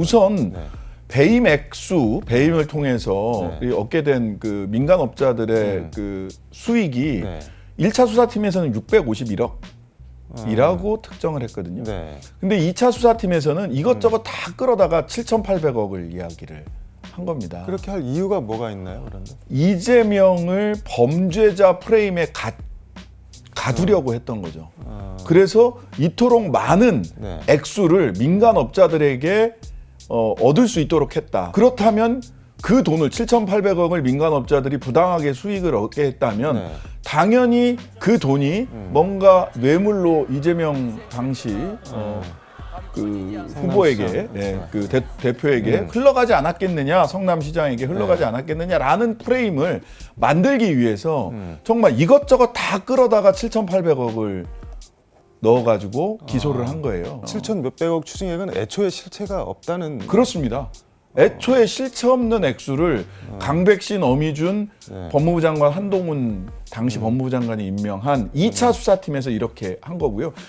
우선 네. 배임 액수 배임을 통해서 네. 이 얻게 된 그 민간 업자들의 음. 그 수익이 네. 일 1차 수사팀에서는 651억 이라고 특정을 했거든요. 어. 네. 근데 2차 수사팀에서는 이것저것 다 끌어다가 7,800억을 이야기를 한 겁니다. 그렇게 할 이유가 뭐가 있나요, 그런데? 이재명을 범죄자 프레임에 가, 가두려고 했던 거죠. 어, 그래서 이토록 많은 네. 액수를 민간 업자들에게 어, 얻을 수 있도록 했다. 그렇다면 그 돈을 7,800억을 민간 업자들이 부당하게 수익을 얻게 했다면 네. 당연히 그 돈이 뭔가 뇌물로 이재명 당시 어, 그 후보에게 성남시장. 네, 그 대, 대표에게 음. 흘러가지 않았겠느냐 성남시장에게 흘러가지 네. 않았겠느냐라는 프레임을 만들기 위해서 음. 정말 이것저것 다 끌어다가 7,800억을 넣어가지고 기소를 한 거예요. 7천 몇백억 추징액은 애초에 실체가 없다는 그렇습니다. 애초에 실체 없는 액수를 강백신, 어미준, 네. 법무부 장관 한동훈 당시 법무부 장관이 임명한 2차 수사팀에서 이렇게 한 거고요.